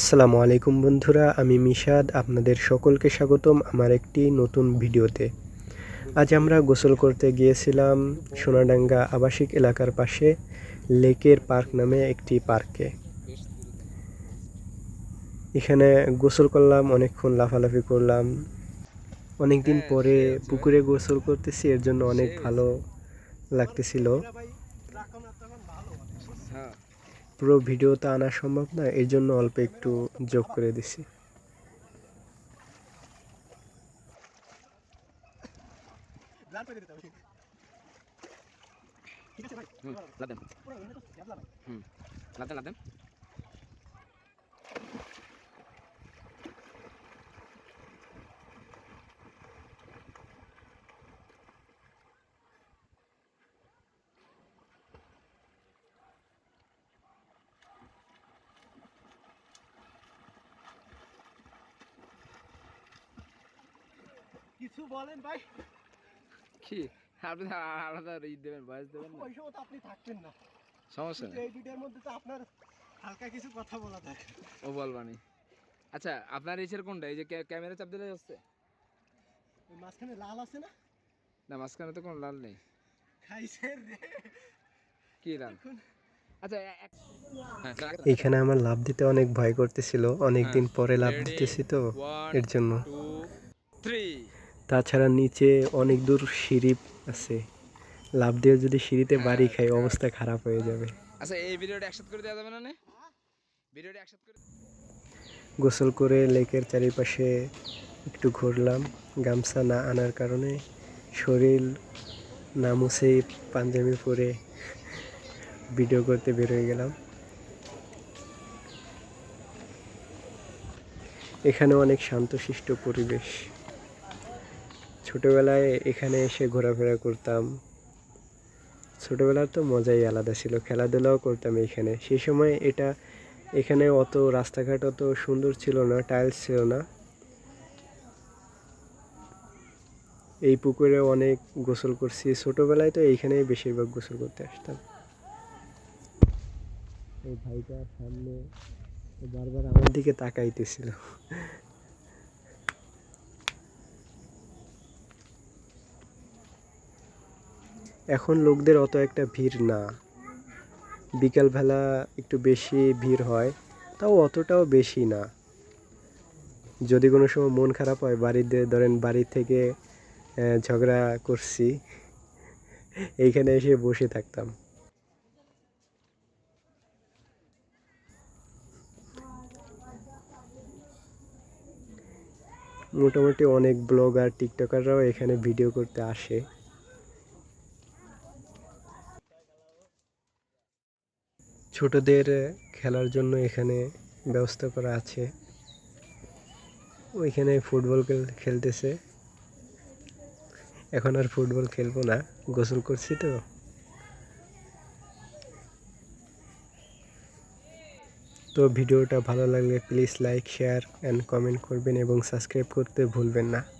আসসালামু আলাইকুম বন্ধুরা আমি মিশাদ আপনাদের সকলকে স্বাগতম আমার একটি নতুন ভিডিওতে। আজ আমরা গোসল করতে গিয়েছিলাম সোনাডাঙ্গা আবাসিক এলাকার পাশে লেকের পার্ক নামে একটি পার্কে। এখানে গোসল করলাম অনেকক্ষণ লাফালাফি করলাম। অনেক দিন পরে পুকুরে গোসল করতেছি এর জন্য অনেক ভালো লাগতেছিল। পুরো ভিডিওতে আনা সম্ভব না, এই জন্য অল্প একটু যোগ করে দিছি। হুম লাভ দেন। হুম লাভ হুম লাভ দেন। কিছু বলেন ভাই। কি? আপনি আলাদা ই দেবেন বয়স দেবেন না? ওই সময় তো আপনি থাকতেন না। সমস্যা নেই। এই দুইটার মধ্যে তো আপনার হালকা কিছু কথা বলা থাকে ও বলবানি আচ্ছা আপনার ইসের কোনটা? এই যে ক্যামেরা চাপ দিলে মাঝখানে লাল আছে না? না মাঝখানে তো কোনো লাল নেই। খাইছেন কি লাল? আচ্ছা হ্যাঁ, এইখানে আমার লাভ দিতে অনেক ভয় করতেছিল। অনেক দিন পরে লাভ দিতেছি তো এর জন্য। three. তাছাড়া নিচে অনেক দূর সিঁড়ি আছে। লাভ দিয়ে যদি সিঁড়িতে বাড়ি হ্যাঁ, খাই হ্যাঁ। অবস্থা খারাপ হয়ে যাবে। আচ্ছা এই ভিডিওটা একসাথে করে দেওয়া যাবে না ভিডিওটা একসাথে করে গোসল করে লেকের চারিপাশে একটু ঘুরলাম। গামছা না আনার কারণে শরীর না মুছেই পাঞ্জাবি পরে ভিডিও করতে বের হয়ে গেলাম। এখানে অনেক শান্তশিষ্ট পরিবেশ। ছোটবেলায় এখানে এসে ঘোরাফেরা করতাম। ছোটবেলার তো মজাই আলাদা ছিল, খেলাধুলাও করতাম এখানে। সেই সময় এটা, এখানে অত রাস্তাঘাট অত সুন্দর ছিল না টাইলস ছিল না। এই পুকুরে অনেক গোসল করছি। ছোটবেলায় তো এইখানেই বেশিরভাগ গোসল করতে আসতাম। এই ভাইটার সামনে বারবার আমার দিকে তাকাইতেছিল। এখন লোকদের অত একটা ভিড় না। বিকালবেলা একটু বেশি ভিড় হয়, তাও অতটাও বেশি না। যদি কোনো সময় মন খারাপ হয়, বাড়িতে ধরেন বাড়ি থেকে ঝগড়া করছি, এইখানে এসে বসে থাকতাম। মোটামুটি অনেক ব্লগার, টিকটকাররাও এখানে ভিডিও করতে আসে। ছোটদের খেলার জন্য এখানে ব্যবস্থা করা আছে। ওইখানে ফুটবল খেল- খেলতেছে। এখন আর ফুটবল খেলব না, গোসল করছি তো। তো ভিডিওটা ভালো লাগলে please like share and comment করবেন এবং সাবস্ক্রাইব করতে ভুলবেন না।